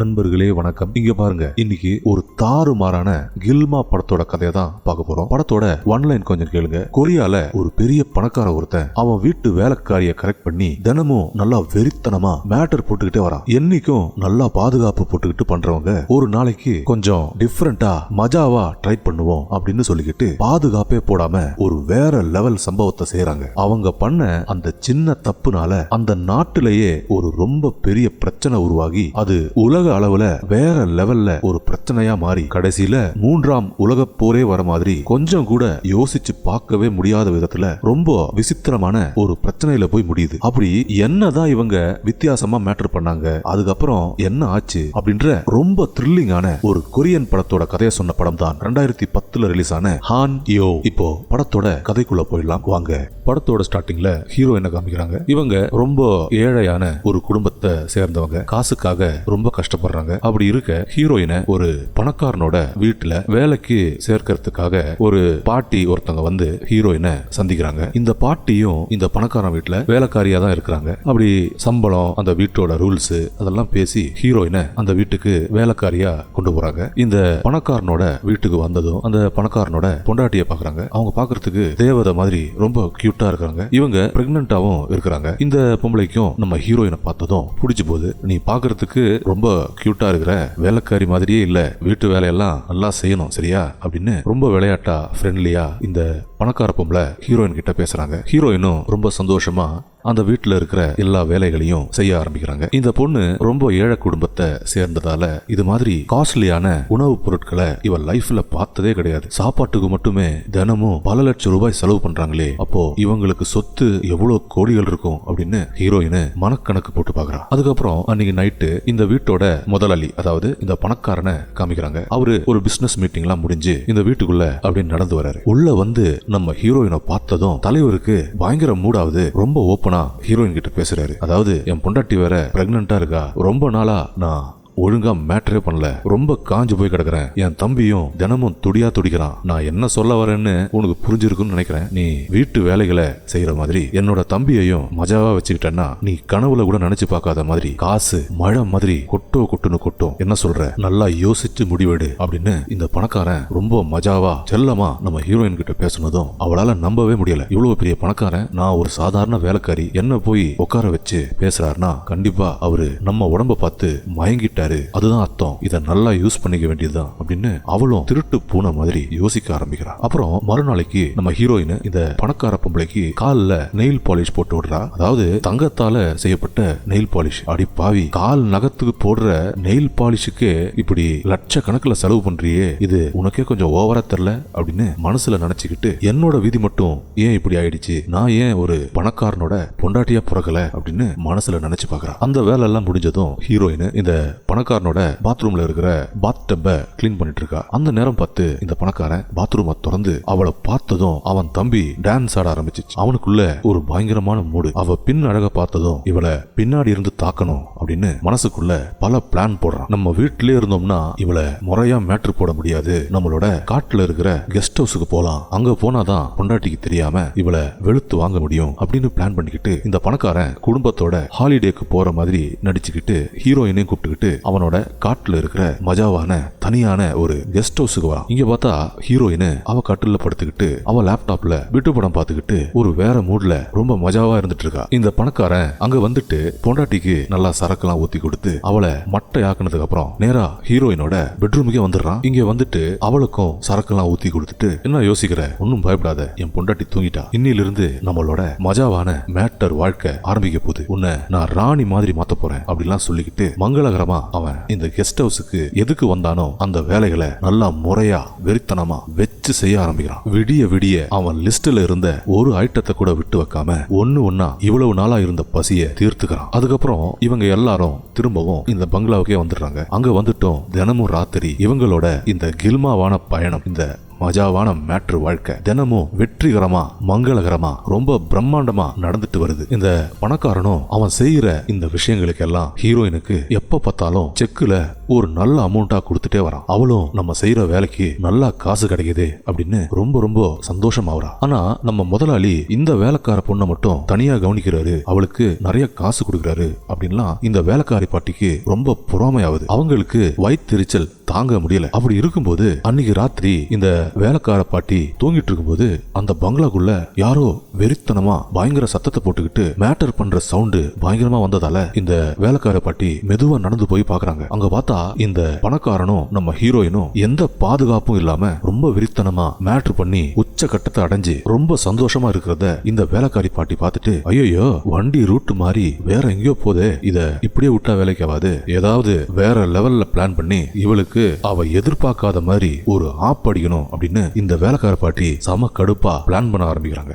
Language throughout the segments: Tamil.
நண்பர்களே வணக்கம். இங்க பாருங்க இன்னைக்கு ஒரு தாறுமாறான கில்மா படத்தோட கதையை தான் பார்க்க போறோம். படத்தோட ஒன் லைன் கொஞ்சம் கேளுங்க. கொரியால ஒரு பெரிய பணக்கார ஒருத்தன் அவன் வீட்டு வேலைக்காரிய கரெக்ட் பண்ணி தினமும் நல்லா வெறித்தனமா மேட்டர் போட்டுக்கிட்டே வரான். என்னைக்கும் நல்லா பாதுகாப்பு போட்டுக்கிட்டு பண்றவங்க ஒரு நாளைக்கு கொஞ்சம் டிஃப்ரெண்டா மஜாவா ட்ரை பண்ணுவோம் அப்படின்னு சொல்லிக்கிட்டு பாதுகாப்பே போடாம ஒரு வேற லெவல் சம்பவத்தை செய்யறாங்க அவங்க பண்ண அந்த சின்ன தப்புனால அந்த நாட்டிலேயே ஒரு ரொம்ப பெரிய பிரச்சனை உருவாகி அது உலக அளவுல வேற லெவல்ல ஒரு பிரச்சனையா மாறி கடைசியில மூன்றாம் உலக போரே வர மாதிரி கொஞ்சம் கூட யோசிச்சு பார்க்கவே முடியாத விதத்துல ரொம்ப விசித்திரமான ஒரு பிரச்சனையில போய் முடியுது. அப்படி என்னதான் இவங்க வித்தியாசமா மேட்டர் பண்ணாங்க அதுக்கப்புறம் என்ன ஆச்சு அப்படின்ற ரொம்ப த்ரில்லிங்கான ஒரு கொரியன் படத்தோட கதையை சொன்ன படம் தான் ரெண்டாயிரத்தி பத்துல ரிலீஸ் ஆன ஹான் யோ இப்போ படத்தோட கதைக்குள்ள போயிடலாம். வாங்க. படத்தோட ஸ்டார்டிங்ல ஹீரோ என்ன காமிக்கிறாங்க? இவங்க ரொம்ப ஏழையான ஒரு குடும்பத்தை சேர்ந்தவங்க. காசுக்காக ரொம்ப கஷ்டம் கஷ்டப்படுறாங்க. அப்படி இருக்க ஹீரோயினை ஒரு பணக்காரனோட வீட்டுல வேலைக்கு சேர்க்கறதுக்காக ஒரு பாட்டி ஒருத்தவங்க வந்து ஹீரோயினை சந்திக்கிறாங்க. இந்த பாட்டியும் இந்த பணக்காரன் வீட்டுல வேலைக்காரியா தான் இருக்கிறாங்க. அப்படி சம்பளம் அந்த வீட்டோட ரூல்ஸ் அதெல்லாம் பேசி ஹீரோயினை அந்த வீட்டுக்கு வேலைக்காரியா கொண்டு போறாங்க. இந்த பணக்காரனோட வீட்டுக்கு வந்ததும் அந்த பணக்காரனோட பொண்டாட்டிய பாக்குறாங்க. அவங்க பாக்குறதுக்கு தேவதை மாதிரி ரொம்ப கியூட்டா இருக்காங்க இவங்க பிரெக்னண்டாவும் இருக்கிறாங்க. இந்த பொம்பளைக்கும் நம்ம ஹீரோயினை பார்த்ததும் பிடிச்சு போகுது. நீ பாக்குறதுக்கு ரொம்ப கியூட்டா இருக்கிற வேலைக்காரி மாதிரியே இல்ல. வீட்டு வேலையெல்லாம் நல்லா செய்யணும் சரியா? அப்படின்னு ரொம்ப விளையாட்டா ஃப்ரெண்ட்லியா இந்த பணக்கார பொம்பளை ஹீரோயின் கிட்ட பேசுறாங்க. ஹீரோயினும் ரொம்ப சந்தோஷமா அந்த வீட்டுல இருக்கிற எல்லா வேலைகளையும் செய்ய ஆரம்பிக்கிறாங்க. இந்த பொண்ணு ரொம்ப ஏழை குடும்பத்தை சேர்ந்ததால இது மாதிரி காஸ்ட்லியான உணவுப் பொருட்களை இவ லைஃப்ல பார்த்ததே கிடையாது. சாப்பாட்டுக்கு மட்டுமே தினமும் பல லட்சம் ரூபாய் செலவு பண்றாங்களே அப்போ இவங்களுக்கு சொத்து எவ்வளவு கோடிகள் இருக்கும் அப்படின்னு ஹீரோயின் மனக்கணக்கு போட்டு பாக்குறா அதுக்கப்புறம் அன்னைக்கு நைட்டு இந்த வீட்டோட முதலாளி அதாவது இந்த பணக்காரனை காமிக்கிறாங்க. அவரு ஒரு பிசினஸ் மீட்டிங் எல்லாம் முடிஞ்சு இந்த வீட்டுக்குள்ள அப்படின்னு நடந்து வராரு. உள்ள வந்து நம்ம ஹீரோயினை பார்த்ததும் தலைவருக்கு பயங்கர மூடாவது ரொம்ப ஓப்பனா ஹீரோயின் கிட்ட பேசுறாரு. அதாவது என் பொண்டாட்டி வேற பிரெக்னண்டா இருக்கா. ரொம்ப நாளா நான் ஒழுங்கா மேட்டரே பண்ணல. ரொம்ப காஞ்சு போய் கிடக்குறேன். என் தம்பியும் தினமும் துடியா துடிக்கிறான். நான் என்ன சொல்ல வரேன்னு உனக்கு புரிஞ்சிருக்குன்னு நினைக்கிறேன். நீ வீட்டு வேலைகளை செய்யற மாதிரி என்னோட தம்பியையும் மஜாவா வச்சுக்கிட்டேன்னா நீ கனவுல கூட நினைச்சு பார்க்காத மாதிரி காசு மழை மாதிரி கொட்டோ கொட்டுன்னு கொட்டும். என்ன சொல்ற? நல்லா யோசிச்சு முடிவெடு அப்படின்னு இந்த பணக்காரன் ரொம்ப மஜாவா செல்லமா நம்ம ஹீரோயின் கிட்ட பேசுனதும் அவளால நம்பவே முடியல. இவ்வளவு பெரிய பணக்காரன் நான் ஒரு சாதாரண வேலைக்காரி என்ன போய் உட்கார வச்சு பேசுறாருன்னா கண்டிப்பா அவரு நம்ம உடம்ப பார்த்து மயங்கிட்டாரு. அதுதான் அர்த்தம். இதை நல்லா யூஸ் பண்ணிக்க வேண்டியதுதான் அப்படின்னு அவளும் திருட்டு பூனை மாதிரி யோசிக்க ஆரம்பிக்கிறா. அப்புறம் மறுநாளைக்கு நம்ம ஹீரோயின் இந்த பணக்கார பொம்பளைக்கு காலில் நெயில் பாலிஷ் போட்டு விடுறா. அதாவது தங்கத்தால செய்யப்பட்ட நெயில் பாலிஷ் அடி பாவி கால் நகத்துக்கு போடுற நெயில் பாலிஷுக்கே இப்படி லட்சக்கணக்கில் செலவு பண்றியே. இது உனக்கே கொஞ்சம் ஓவரா தெரில அப்படின்னு மனசுல நினைச்சுக்கிட்டு என்னோட விதி மட்டும் ஏன் இப்படி ஆயிடுச்சு? நான் ஏன் ஒரு பணக்காரனோட பொண்டாட்டியா பிறக்கல அப்படின்னு மனசுல நினைச்சு பாக்குறா. அந்த வேலை எல்லாம் முடிஞ்சதும் ஹீரோயின் இந்த பணக்காரனோட பாத்ரூம்ல இருக்கிற பாத் டப்ப கிளீன் பண்ணிட்டு இருக்கா அந்த நேரம் பார்த்து இந்த பணக்காரன் பாத்ரூமை திறந்து அவளை பார்த்ததும் அவன் தம்பி டான்ஸ் ஆட ஆரம்பிச்சிச்சு. அவனுக்குள்ள ஒரு பயங்கரமான மூடு அவ பின் அழக பார்த்ததும் இவளை பின்னாடி இருந்து தாக்கணும் அப்படின்னு மனசுக்குள்ள பல பிளான் போடுறான். நம்ம வீட்டிலே இருந்தோம்னா இவளை முறையா மேட்ரு போட முடியாது. நம்மளோட காட்டுல இருக்கிற கெஸ்ட் ஹவுஸுக்கு போலாம். அங்க போனாதான் பொண்டாட்டிக்கு தெரியாம இவளை வெளுத்து வாங்க முடியும் அப்படின்னு பிளான் பண்ணிக்கிட்டு இந்த பணக்காரன் குடும்பத்தோட ஹாலிடேக்கு போற மாதிரி நடிச்சுக்கிட்டு ஹீரோயினையும் கூப்பிட்டுக்கிட்டு அவனோட காட்டுல இருக்கிற மஜாவான தனியான ஒரு கெஸ்ட் ஹவுஸுக்கு வரான் இங்க பார்த்தா ஹீரோயின் அவ கட்டில படுத்துக்கிட்டு அவ லேப்டாப்ல விட்டு படம் பார்த்துக்கிட்டு ஒரு வேற மூட்ல ரொம்ப மஜாவா இருந்துட்டு இருக்கா. இந்த பணக்காரன் அங்க வந்துட்டு பொண்டாட்டிக்கு நல்லா சரக்குலாம் ஊத்தி கொடுத்து அவளை மட்டை ஆக்குனதுக்கு அப்புறம் நேரா ஹீரோயினோட பெட்ரூமுக்கே வந்துடுறான். இங்க வந்துட்டு அவளுக்கும் சரக்குலாம் ஊத்தி கொடுத்துட்டு என்ன யோசிக்கிற? ஒன்னும் பயப்படாத என் பொண்டாட்டி தூங்கிட்டா. இன்னிலிருந்து நம்மளோட மஜாவான மேட்டர் வாழ்க்கை ஆரம்பிக்க போகுது. உன்னை நான் ராணி மாதிரி மாத்த போறேன் அப்படிலாம் சொல்லிக்கிட்டு மங்களகரமா அவன் இந்த கெஸ்ட் ஹவுஸுக்கு எதுக்கு வந்தானோ அந்த வேலைகளை நல்லா முறையா வெறித்தனமா வச்சு செய்ய ஆரம்பிக்கிறான். விடிய விடிய அவன் லிஸ்ட்ல இருந்த ஒரு ஐட்டத்தை கூட விட்டு வைக்காம ஒன்னு ஒன்னா இவ்வளவு நாளா இருந்த பசிய தீர்த்துக்கிறான். அதுக்கப்புறம் இவங்க எல்லாரும் திரும்பவும் இந்த பங்களாவுக்கே வந்துடுறாங்க. அங்க வந்துட்டோம் தினமும் ராத்திரி இவங்களோட இந்த கில்மாவான பயணம் இந்த மஜாவான மேட்ரு வாழ்க்கை தினமும் வெற்றிகரமா மங்களகரமா ரொம்ப பிரம்மாண்டமா நடந்துட்டு வருது. இந்த பணக்காரனும் அவன் செய்யற இந்த விஷயங்களுக்கெல்லாம் ஹீரோயினுக்கு எப்ப பார்த்தாலும் செக்குல ஒரு நல்ல அமௌண்டா கொடுத்துட்டே வரான். அவளும் நம்ம செய்யற வேலைக்கு நல்லா காசு கிடைக்குது அப்படின்னு ரொம்ப ரொம்ப சந்தோஷமாவறா ஆனா நம்ம முதலாளி இந்த வேலைக்கார பொண்ணை மட்டும் தனியா கவனிக்கிறாரு. அவளுக்கு நிறைய காசு கொடுக்குறாரு அப்படின்லாம் இந்த வேலைக்காரி பாட்டிக்கு ரொம்ப பொறாமையாவது அவங்களுக்கு வயிற்றுச்சல் தாங்க முடியல. அப்படி இருக்கும்போது அன்னைக்கு ராத்திரி இந்த வேலைக்கார பாட்டி தூங்கிட்டு இருக்கும்போது அந்த பங்களாக்குள்ள யாரோ வெறித்தனமா பயங்கர சத்தத்தை போட்டுக்கிட்டு மேட்டர் பண்ற சவுண்டு பயங்கரமா வந்ததால இந்த வேலைக்கார பாட்டி மெதுவா நடந்து போய் பாக்குறாங்க. அங்க பார்த்தா இந்த பணக்காரனும் நம்ம ஹீரோயினும் எந்த பாதுகாப்பும் இல்லாம ரொம்ப வெறித்தனமா மேட்டர் பண்ணி உச்ச கட்டத்தை அடைஞ்சு ரொம்ப சந்தோஷமா இருக்கிறத இந்த வேலைக்காரி பாட்டி பார்த்துட்டு ஐயோ வண்டி ரூட் மாறி வேற எங்கேயோ போதே இத இப்படியே விட்டா வேலைக்கு ஆகாது. ஏதாவது வேற லெவல்ல பிளான் பண்ணி இவளுக்கு அவ எதிர்பார்க்காத மாதிரி ஒரு ஆப் அடிக்கணும் அப்படின்னு இந்த வேலைக்கார பாட்டி செம கடுப்பா பிளான் பண்ண ஆரம்பிக்கிறாங்க.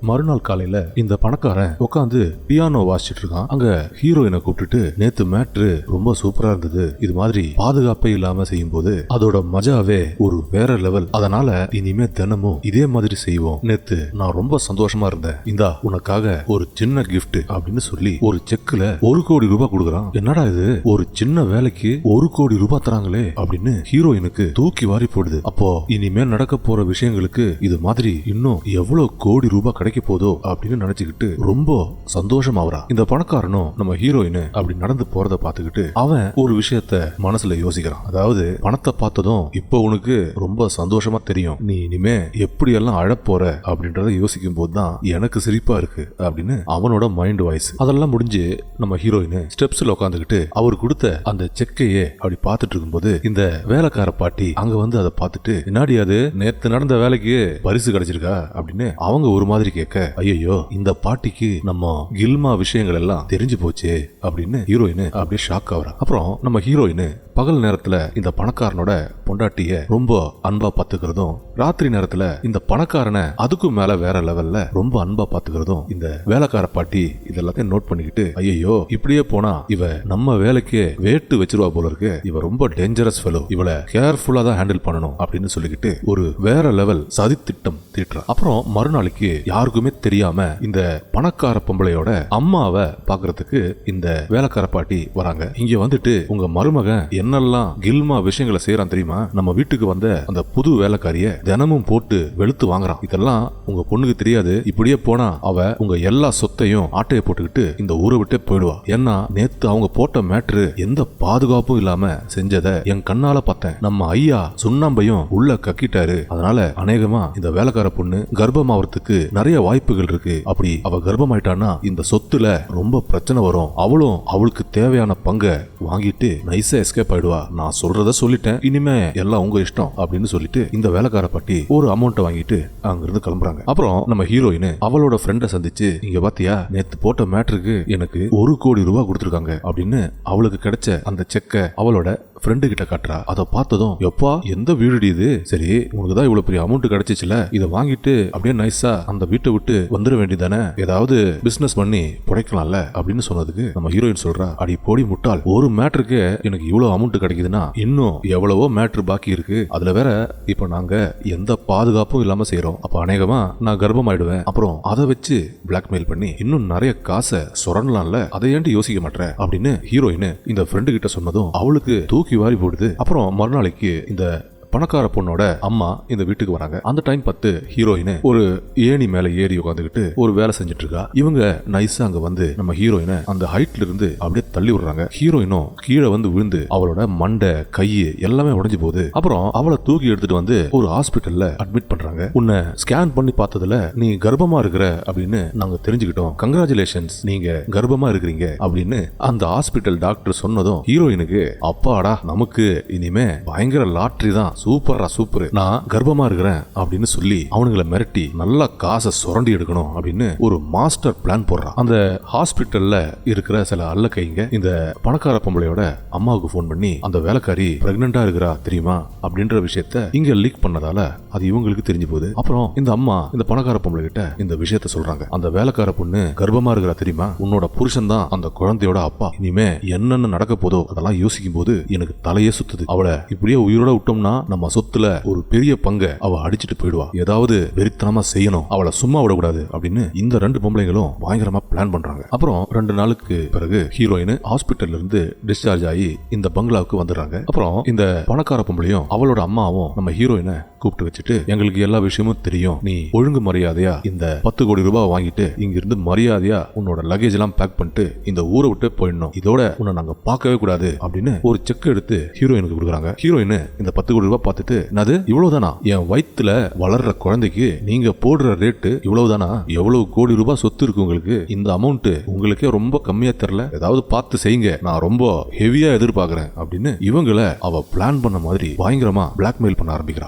மறுநாள் காலையில இந்த பணக்காரன் உட்காந்து பியானோ வாசிச்சிட்டு இருக்கான் அங்க ஹீரோயினை கூப்பிட்டுட்டு நேத்து மேட்ரு ரொம்ப சூப்பரா இருந்தது. இது மாதிரி பாதுகாப்பே இல்லாம செய்யும் போது அதோட மஜாவே ஒரு வேற லெவல் அதனால இனிமே தினமும் இதே மாதிரி செய்வோம். நேத்து நான் ரொம்ப சந்தோஷமா இருந்தேன். இந்தா உனக்காக ஒரு சின்ன கிஃப்ட் அப்படின்னு சொல்லி ஒரு செக்குல ஒரு கோடி ரூபாய் கொடுக்குறான். என்னடா இது? ஒரு சின்ன வேலைக்கு ஒரு கோடி ரூபாய் தராங்களே அப்படின்னு ஹீரோயினுக்கு தூக்கி வாரி போடுது. அப்போ இனிமே நடக்க போற விஷயங்களுக்கு இது மாதிரி இன்னும் எவ்வளவு கோடி ரூபாய் கிடைக்க போதோ அப்படின்னு நினைச்சுக்கிட்டு ரொம்ப சந்தோஷமாவறா. இந்த பணக்காரனும் நம்ம ஹீரோயின் அப்படி நடந்து போறத பார்த்துக்கிட்டு அவன் ஒரு விஷயத்த மனசுல யோசிக்கிறான். அதாவது பணத்தை பார்த்ததும் இப்போ உனக்கு ரொம்ப சந்தோஷமா தெரியும். நீ இனிமே எப்படி எல்லாம் அழப்போற அப்படின்றத யோசிக்கும் போது தான் எனக்கு சிரிப்பா இருக்கு அப்படின்னு அவனோட மைண்ட் வாய்ஸ் அதெல்லாம் முடிஞ்சு நம்ம ஹீரோயின் ஸ்டெப்ஸ்ல உட்காந்துக்கிட்டு அவர் கொடுத்த அந்த செக்கையே அப்படி பார்த்துட்டு இருக்கும்போது இந்த வேலைக்கார பாட்டி அங்க வந்து அதை பார்த்துட்டு என்னாடி அது? நேத்து நடந்த வேலைக்கு பரிசு கிடைச்சிருக்கா? அப்படின்னு அவங்க ஒரு மாதிரி கேட்க ஐயோ இந்த பாட்டிக்கு நம்ம கில்மா விஷயங்கள் எல்லாம் தெரிஞ்சு போச்சே அப்படின்னு ஹீரோயின் அப்படியே ஷாக் ஆகுறா அப்புறம் நம்ம ஹீரோயின் பகல் நேரத்துல இந்த பணக்காரனோட பொண்டாட்டிய ரொம்ப அன்பா பாத்துக்கிறதும் ராத்திரி நேரத்துல இந்த பணக்காரனை அதுக்கும் மேல வேற லெவல்ல ரொம்ப அன்பா பாத்துக்கிறதும் இந்த வேலைக்கார பாட்டி இதெல்லாத்தையும் நோட் பண்ணிக்கிட்டு ஐயோ இப்படியே போனா இவ நம்ம வேலைக்கே வேட்டு வச்சிருவா போல இருக்கு. இவ ரொம்ப டேஞ்சரஸ் ஃபெலோ இவளை கேர்ஃபுல்லா தான் ஹேண்டில் பண்ணணும் அப்படின்னு சொல்லிக்கிட்டு ஒரு வேற லெவல் சதி திட்டம் தீட்டுறா அப்புறம் மறுநாளைக்கு யாருக்குமே தெரியாம இந்த பணக்கார பொம்பளையோட அம்மாவை பாக்குறதுக்கு இந்த வேலைக்கார பாட்டி வராங்க. இங்க வந்துட்டு உங்க மருமகன் என்னெல்லாம் கில்மா விஷயங்களை செய்யறான் தெரியுமா? நம்ம வீட்டுக்கு வந்த அந்த புது வேலைக்காரிய தினமும் போட்டு வெளுத்து வாங்குறான். இதெல்லாம் உங்க பொண்ணுக்கு தெரியாது. இப்படியே போனா அவ உங்க எல்லா சொத்தையும் ஆட்டையை போட்டுக்கிட்டு இந்த ஊரை விட்டே போயிடுவா. ஏன்னா நேத்து அவங்க போட்ட மேட்ரு எந்த பாதுகாப்பும் இல்லாம செஞ்சதை என் கண்ணால பார்த்தேன். நம்ம ஐயா சுண்ணாம்பையும் உள்ள கக்கிட்டாரு. அதனால அநேகமா இந்த வேலைக்கார பொண்ணு கர்ப்பமாவறதுக்கு நிறைய வாய்ப்புகள் இருக்கு. அப்படி அவ கர்ப்பமாயிட்டான்னா இந்த சொத்துல ரொம்ப பிரச்சனை வரும். அவளும் அவளுக்கு தேவையான பங்கை வாங்கிட்டு நைஸா எஸ்கேப் ஆயிடுவா. நான் சொல்றத சொல்லிட்டேன். இனிமே எல்லாம் உங்க இஷ்டம் அப்படின்னு சொல்லிட்டு இந்த வேலைக்கார பாட்டி ஒரு அமௌண்ட்டை வாங்கிட்டு அங்கிருந்து கிளம்புறாங்க. அப்புறம் நம்ம ஹீரோயின் அவளோட ஃப்ரெண்டை சந்திச்சு இங்க பாத்தியா? நேத்து போட்ட மேட்ருக்கு எனக்கு ஒரு கோடி ரூபாய் கொடுத்துருக்காங்க. அப்படின்னு அவளுக்கு கிடைச்ச அந்த செக்கை அவளோட ஃப்ரெண்டு கிட்ட காட்டுறா. அதை பார்த்ததும் எப்பா எந்த வீடு இது? சரி உனக்கு தான் இவ்வளவு பெரிய அமௌண்ட் கிடைச்சிச்சுல. இதை வாங்கிட்டு அப்படியே நைஸா அந்த வீட்டை விட்டு வந்துட வேண்டியதானே? ஏதாவது பிசினஸ் பண்ணி புடைக்கலாம்ல? அப்படின்னு சொன்னதுக்கு நம்ம ஹீரோயின் சொல்றா அடி போடி முட்டாள். ஒரு மேட்ருக்கு எனக்கு இவ்வளவு அமௌண்ட் கிடைக்குதுன்னா இன்னும் எவ்வளவோ மேட்ரு பாக்கி இருக்கு. அதுல வேற இப்ப நாங்க எந்த பாதுகாப்பும் இல்லாம செய்யறோம் அப்ப அநேகமா நான் கர்ப்பம் ஆயிடுவேன் அப்புறம் அதை வச்சு பிளாக்மெயில் பண்ணி இன்னும் நிறைய காசை சுரண்டலாம்ல? அதை ஏன்ட்டு யோசிக்க மாட்டேன் அப்படின்னு ஹீரோயின் இந்த ஃப்ரெண்டு கிட்ட சொன்னதும் அவளுக்கு தூக்கி வாரி போடுது. அப்புறம் மறுநாளைக்கு இந்த பணக்கார பொண்ணோட அம்மா இந்த வீட்டுக்கு வராங்க. அந்த டைம் பார்த்து ஹீரோயின் ஒரு ஏணி மேல ஏறி உட்காந்துக்கிட்டு ஒரு வேலை செஞ்சுட்டு இருக்கா இவங்க நைஸா அங்க வந்து நம்ம ஹீரோயினை அந்த ஹைட்ல இருந்து அப்படியே தள்ளி விடுறாங்க. ஹீரோயினும் கீழே வந்து விழுந்து அவளோட மண்டை கை எல்லாமே உடஞ்சு போகுது. அப்புறம் அவளை தூக்கி எடுத்துட்டு வந்து ஒரு ஹாஸ்பிட்டல்ல அட்மிட் பண்றாங்க. உன்னை ஸ்கேன் பண்ணி பார்த்ததுல நீ கர்ப்பமா இருக்கிற அப்படின்னு நாங்க தெரிஞ்சுக்கிட்டோம். கங்க்ராச்சுலேஷன்ஸ் நீங்க கர்ப்பமா இருக்கிறீங்க அப்படின்னு அந்த ஹாஸ்பிட்டல் டாக்டர் சொன்னதும் ஹீரோயினுக்கு அப்பாடா நமக்கு இனிமே பயங்கர லாட்ரி தான். சூப்பர்ரா சூப்பர். நான் கர்ப்பமா இருக்கிறேன் அப்படின்னு சொல்லி அவனுங்களை மிரட்டி நல்லா காசை சுரண்டி எடுக்கணும் அப்படின்னு ஒரு மாஸ்டர் பிளான் போடுறான். அந்த ஹாஸ்பிட்டல்ல இருக்கிற சில அல்ல கைங்க இந்த பணக்கார பொம்பளையோட அம்மாவுக்கு ஃபோன் பண்ணி அந்த வேலைக்காரி பிரெக்னண்டா இருக்கிறா தெரியுமா அப்படின்ற விஷயத்த இங்க லீக் பண்ணதால அது இவங்களுக்கு தெரிஞ்சு போகுது. அப்புறம் இந்த அம்மா இந்த பணக்கார பொம்பளை கிட்ட இந்த விஷயத்த சொல்றாங்க. அந்த வேலைக்கார பொண்ணு கர்ப்பமா இருக்கிறா தெரியுமா? உன்னோட புருஷன் தான் அந்த குழந்தையோட அப்பா. இனிமே என்னென்ன நடக்க போதோ அதெல்லாம் யோசிக்கும் போது எனக்கு தலையே சுத்துது. அவளை இப்படியே உயிரோட விட்டோம்னா நம்ம சொத்துல ஒரு பெரிய பங்கை அவ அடிச்சிட்டு போயிடுவா. ஏதாவது வெறித்தனமா செய்யணும். அவளை சும்மா விடக்கூடாது அப்படின்னு இந்த ரெண்டு பொம்பளைங்களும் பயங்கரமா பிளான் பண்றாங்க. அப்புறம் ரெண்டு நாளுக்கு பிறகு ஹீரோயின் ஹாஸ்பிட்டல்ல இருந்து டிஸ்சார்ஜ் ஆகி இந்த பங்களாவுக்கு வந்துடுறாங்க. அப்புறம் இந்த பணக்கார பொம்பளையும் அவளோட அம்மாவும் நம்ம ஹீரோயினை கூப்பிட்டு வச்சுட்டு எங்களுக்கு எல்லா விஷயமும் தெரியும். நீ ஒழுங்கு மரியாதையா இந்த பத்து கோடி ரூபாய் வாங்கிட்டு இங்கிருந்து மரியாதையா உன்னோட லக்கேஜ் எல்லாம் பேக் பண்ணிட்டு இந்த ஊரை விட்டு போயிடணும். இதோட உன்னை நாங்க பார்க்கவே கூடாது. அப்படின்னு ஒரு செக் எடுத்து ஹீரோயினுக்கு கொடுக்குறாங்க. ஹீரோயின் இந்த பத்து கோடி ரூபாய் பார்த்துட்டு அது இவ்வளவுதானா? என் வயிற்றுல வளர்ற குழந்தைக்கு நீங்க போடுற ரேட்டு இவ்வளவுதானா? எவ்வளவு கோடி ரூபாய் சொத்து இருக்கு உங்களுக்கு? இந்த அமௌண்ட் உங்களுக்கே ரொம்ப கம்மியா தெரியல ஏதாவது பார்த்து செய்யுங்க. நான் ரொம்ப ஹெவியா எதிர்பார்க்கிறேன். அப்படின்னு இவங்களை அவ பிளான் பண்ண மாதிரி பயங்கரமா பிளாக்மெயில் பண்ண ஆரம்பிக்கிறா.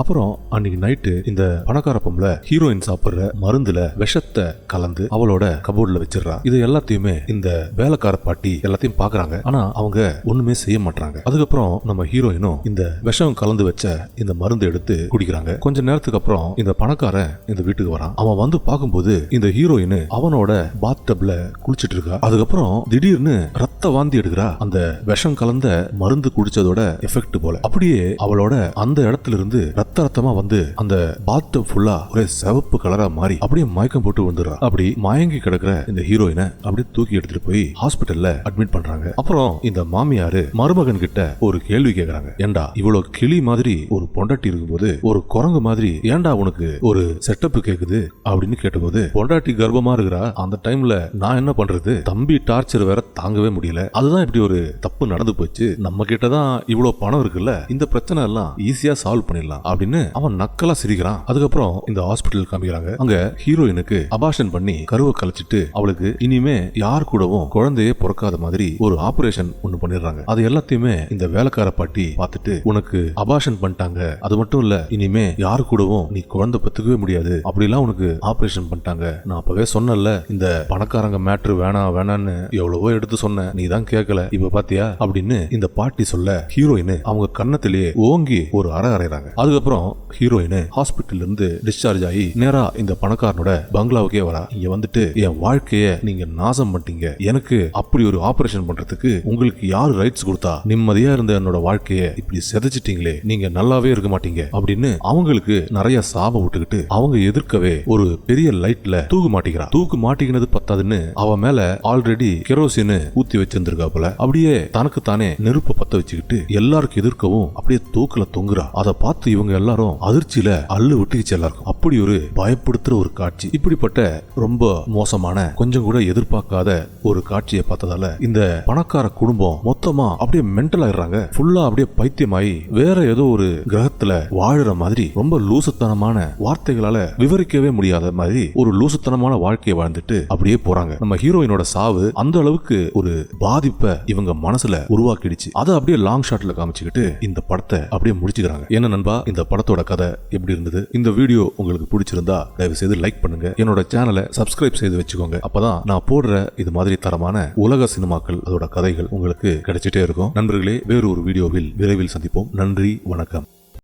அப்புறம் அன்னைக்கு நைட்டு இந்த பணக்கார பொம்பளை ஹீரோயின் சாப்பிடுற மருந்துல விஷத்தை கலந்து அவளோட கபோர்ட்ல வச்சிடுறா இது எல்லாத்தையுமே இந்த வேலைக்கார பாட்டி எல்லாத்தையும் பாக்குறாங்க ஆனா அவங்க ஒண்ணுமே செய்ய மாட்டாங்க அதுக்கப்புறம் நம்ம ஹீரோயினும் இந்த விஷம் கலந்து வச்ச இந்த மருந்து எடுத்து குடிக்கிறாங்க. கொஞ்ச நேரத்துக்கு அப்புறம் இந்த பணக்காரன் இந்த வீட்டுக்கு வரான். அவன் வந்து பார்க்கும்போது இந்த ஹீரோயின் அவனோட பாத் டப்ல குளிச்சிட்டு இருக்கா. அதுக்கப்புறம் திடீர்னு ரத்த வாந்தி எடுக்கிறா. அந்த விஷம் கலந்த மருந்து குடிச்சதோட எஃபெக்ட் போல. அப்படியே அவளோட அந்த இடத்துல இருந்து ரத்த ரத்தமா வந்து அந்த பாத் ஃபுல்லா ஒரே சிவப்பு கலரா மாறி அப்படியே மயக்கம் போட்டு வந்துடுறா அப்படி மயங்கி கிடக்குற இந்த ஹீரோயினை அப்படியே தூக்கி எடுத்துட்டு போய் ஹாஸ்பிட்டல்ல அட்மிட் பண்றாங்க. அப்புறம் இந்த மாமியாரு மருமகன் கிட்ட ஒரு கேள்வி கேக்குறாங்க. ஏண்டா இவ்வளவு கிளி மாதிரி ஒரு பொண்டாட்டி இருக்கும்போது ஒரு குரங்கு மாதிரி ஏன்டா உனக்கு ஒரு செட்டப் கேக்குது அப்படின்னு கேட்டபோது பொண்டாட்டி கர்ப்பமா இருக்கிறா. அந்த டைம்ல நான் என்ன பண்றது? தம்பி டார்ச்சர் வேற தாங்கவே முடியல. அதுதான் இப்படி ஒரு தப்பு நடந்து போச்சு. நம்ம கிட்ட தான் இவ்வளவு பணம் இருக்குல்ல. இந்த பிரச்சனை எல்லாம் ஈஸியா சால்வ் பண்ணிடலாம். அப்படின்னு அவன் நக்கலா சிரிக்கிறான். அதுக்கப்புறம் இந்த ஹாஸ்பிட்டல் காமிக்கிறாங்க. அங்க ஹீரோயினுக்கு அபாஷன் பண்ணி கருவை கலைச்சிட்டு அவளுக்கு இனிமே யார் கூடவும் குழந்தையே பிறக்காத மாதிரி ஒரு ஆபரேஷன் ஒண்ணு பண்ணிடுறாங்க. அது எல்லாத்தையுமே இந்த வேலைக்கார பாட்டி பார்த்துட்டு உனக்கு அபாஷன் பண்ணிட்டாங்க. அது மட்டும் இல்ல இனிமே யார் கூடவும் நீ குழந்தை பெத்துக்கவே முடியாது. அப்படிலாம் உனக்கு ஆபரேஷன் பண்ணிட்டாங்க. நான் அப்பவே சொன்னல இந்த பணக்காரங்க மேட்ரு வேணாம் வேணான்னு எவ்வளவோ எடுத்து சொன்னேன். நீ தான் கேட்கல இப்ப பாத்தியா? அப்படின்னு இந்த பாட்டி சொல்ல ஹீரோயின் அவங்க கன்னத்திலேயே ஓங்கி ஒரு அறை அதுக்கு அதுக்கப்புறம் ஹீரோயின் ஹாஸ்பிட்டல் இருந்து டிஸ்சார்ஜ் ஆகி நேரா இந்த பணக்காரனோட பங்களாவுக்கே வரா. இங்க வந்துட்டு என் வாழ்க்கைய நீங்க நாசம் பண்ணிட்டீங்க. எனக்கு அப்படி ஒரு ஆபரேஷன் பண்றதுக்கு உங்களுக்கு யாரு ரைட்ஸ் கொடுத்தா? நிம்மதியா இருந்த என்னோட வாழ்க்கைய இப்படி செதைச்சிட்டீங்களே. நீங்க நல்லாவே இருக்க மாட்டீங்க. அப்படின்னு அவங்களுக்கு நிறைய சாபம் விட்டுக்கிட்டு அவங்க எதிர்க்கவே ஒரு பெரிய லைட்ல தூக்கு மாட்டிக்கிறா. தூக்கு மாட்டிக்கினது பத்தாதுன்னு அவ மேல ஆல்ரெடி கெரோசின் ஊத்தி வச்சிருந்திருக்காப்புல அப்படியே தனக்கு தானே நெருப்பை பத்த வச்சுக்கிட்டு எல்லாருக்கும் எதிர்க்கவும் அப்படியே தூக்குல தொங்குறா. அதை பார்த்து இவங்க எல்லாரும் அதிர்ச்சியில அள்ளு விட்டுக்கிச்சு எல்லாருக்கும். அப்படி ஒரு பயப்படுத்துற ஒரு காட்சி. இப்படிப்பட்ட ரொம்ப மோசமான கொஞ்சம் கூட எதிர்பார்க்காத ஒரு காட்சியை பார்த்ததால இந்த பணக்கார குடும்பம் மொத்தமா அப்படியே மென்டல் ஆயிடுறாங்க. ஃபுல்லா அப்படியே பைத்தியமாயி வேற ஏதோ ஒரு கிரகத்துல வாழுற மாதிரி ரொம்ப லூசுத்தனமான வார்த்தைகளால விவரிக்கவே முடியாத மாதிரி ஒரு லூசுத்தனமான வாழ்க்கையை வாழ்ந்துட்டு அப்படியே போறாங்க. நம்ம ஹீரோயினோட சாவு அந்த அளவுக்கு ஒரு பாதிப்பை இவங்க மனசுல உருவாக்கிடுச்சு. அதை அப்படியே லாங் ஷாட்ல காமிச்சுக்கிட்டு இந்த படத்தை அப்படியே முடிச்சுக்கிறாங்க. என்ன நண்பா இந்த இந்த படத்தோட கதை எப்படி இருந்தது? இந்த வீடியோ உங்களுக்கு பிடிச்சிருந்தா தயவு செய்து லைக் பண்ணுங்க. என்னோட சேனலை சப்ஸ்கிரைப் செய்து வச்சுக்கோங்க. அப்பதான் நான் போடுற இது மாதிரி தரமான உலக சினிமாக்கள் அதோட கதைகள் உங்களுக்கு கிடைச்சிட்டே இருக்கும். நண்பர்களே வேறு ஒரு வீடியோவில் விரைவில் சந்திப்போம். நன்றி வணக்கம்.